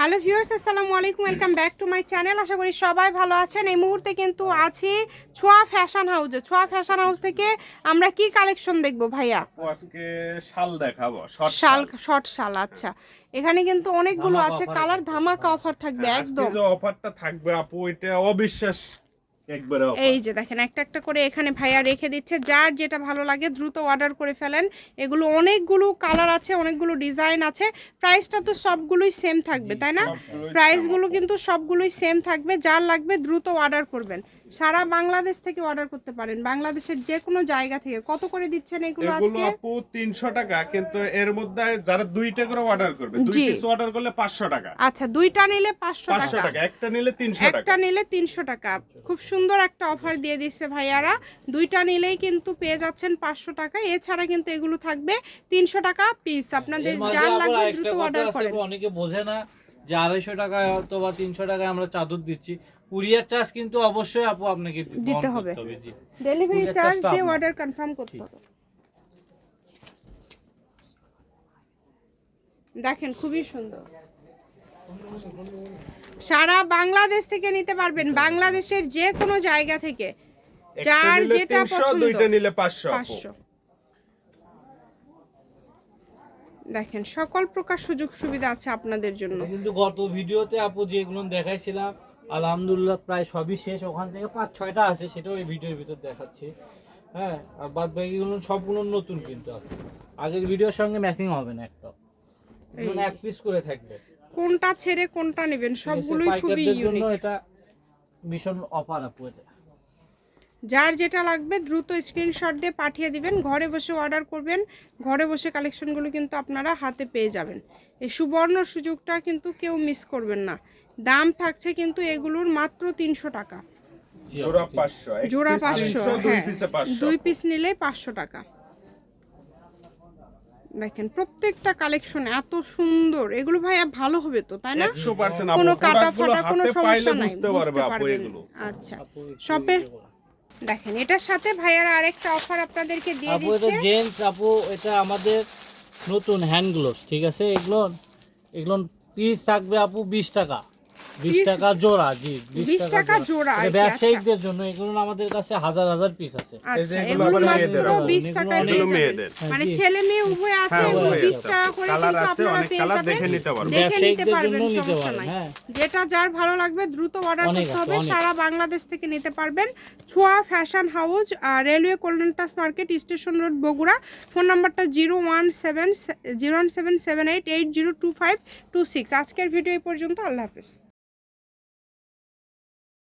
Hello viewers আসসালামু আলাইকুম welcome back to my channel. আশা করি সবাই ভালো আছেন। এই মুহূর্তে কিন্তু আছি ছোঁয়া ফ্যাশন হাউসে। ছোঁয়া ফ্যাশন হাউস থেকে আমরা কি কালেকশন দেখব ভাইয়া? আজকে শাল দেখাবো শর্ট শাল শর্ট শাল আচ্ছা। এখানে কিন্তু অনেকগুলো আছে কালার ধামাকা অফার থাকবে একদম। যে অফারটা থাকবে আপু এটা অবিশ্বাস। এই যে দেখেন একটা একটা করে এখানে ভাইয়া রেখে দিচ্ছে। যার যেটা ভালো লাগে দ্রুত অর্ডার করে ফেলেন। এগুলো অনেকগুলো কালার আছে অনেকগুলো ডিজাইন আছে। প্রাইসটা তো সবগুলোই সেম থাকবে তাই না? প্রাইসগুলো কিন্তু সবগুলোই সেম থাকবে। যার লাগবে দ্রুত অর্ডার করবেন। সারা বাংলাদেশ থেকে অর্ডার করতে পারেন। বাংলাদেশের যে কোনো জায়গা থেকে। কত করে দিচ্ছেন এগুলো এগুলো আজকে? আপু তিনশো টাকা কিন্তু এর মধ্যে যারা দুইটা করে অর্ডার করবে দুই পিস অর্ডার করলে পাঁচশো টাকা। আচ্ছা দুইটা নিলে পাঁচশো পাঁচশো টাকা। টাকা একটা নিলে তিনশো একটা নিলে তিনশো টাকা। খুব সুন্দর একটা অফার দিয়ে দিচ্ছে ভাইয়ারা। দুইটা নিলেই কিন্তু পেয়ে যাচ্ছেন পাঁচশো টাকা। এছাড়া কিন্তু এগুলো থাকবে তিনশো টাকা পিস আপনাদের যার লাগবে দ্রুত অর্ডার করেন। অনেকে বোঝে না যে আড়াইশো টাকায় হয়তো বা তিনশো টাকায় আমরা চাদর দিচ্ছি। কুরিয়ার চার্জ কিন্তু অবশ্যই আপু আপনাকে দিতে হবে। ডেলিভারি চার্জ দিয়ে অর্ডার কনফার্ম করতে হবে। দেখেন খুবই সুন্দর। সারা বাংলাদেশ থেকে নিতে পারবেন। বাংলাদেশের যে কোনো জায়গা থেকে। চার যেটা পছন্দ। দুইটা নিলে 500 500 দেখেন সকল প্রকার সুযোগ সুবিধা আছে আপনাদের জন্য। কিন্তু গত ভিডিওতে আপু যেগুলো দেখাইছিলাম আলহামদুলিল্লাহ প্রায় সবই শেষ। ওখান থেকে পাঁচ ছয়টা আছে সেটাও এই ভিডিওর ভিতর দেখাচ্ছি। হ্যাঁ আর বাদ বাকিগুলো সবগুলো নতুন কিন্তু আগের ভিডিওর সঙ্গে ম্যাচিং হবে না একটা এগুলো এক পিস করে থাকবে। কোনটা ছেড়ে কোনটা নেবেন সবগুলোই খুবই ইউনিক এটা ভীষণ অফার আপু এটা। যার যেটা লাগবে দ্রুত স্ক্রিনশট দিয়ে পাঠিয়ে দিবেন। ঘরে বসে অর্ডার করবেন। ঘরে বসে কালেকশনগুলো কিন্তু আপনারা হাতে পেয়ে যাবেন। এই সুবর্ণ সুযোগটা কিন্তু কেউ মিস করবেন না। দাম থাকছে কিন্তু এগুলোর মাত্র তিনশো টাকা। জোড়া পাঁচশো এক জোড়া piece পাঁচশো 300, দুই হ্যাঁ। পিসে দুই পিস নিলে পাঁচশো টাকা। দেখেন প্রত্যেকটা কালেকশন এত সুন্দর। এগুলো ভাইয়া ভালো হবে তো তাই না? কোনো কাটা ফাটা কোনো সমস্যা নাই বুঝতে পারবেন। আচ্ছা শপের। দেখেন এটার সাথে ভাইয়ারা আরেকটা অফার আপনাদেরকে দিয়ে আপু এটা জেন্স জেন্টস আপু এটা আমাদের নতুন হ্যান্ড গ্লোভস ঠিক আছে? এগুলো এগুলো পিস থাকবে আপু বিশ টাকা। বিশ Piece? টাকা জোড়া জি 20 টাকা জোড়া এটা কি, জন্য এগুলো আমাদের কাছে হাজার হাজার পিস আছে আচ্ছা এগুলো এগুলো মাত্র মেয়েদের আবার। বিশ এগুলো টাকায় পেয়ে যাবেন মেয়েদের। মানে হ্যাঁ, ছেলে মেয়ে উভয় আছে হ্যাঁ, এগুলো উভয় বিশ আছে। টাকা করে কিন্তু আপনারা পেয়ে যাবেন দেখে নিতে পারবেন। দেখে নিতে পারবেন নিতে সমস্যা নাই হ্যাঁ। যেটা যার ভালো লাগবে দ্রুত অর্ডার করতে হবে সারা বাংলাদেশ থেকে নিতে পারবেন Chhoa fashion house railway কোলনেটাস market station road Bogura phone নাম্বারটা zero one seven zero one seven seven eight eight zero two five two six আজকের ভিডিও এই পর্যন্ত আল্লাহ হাফিজ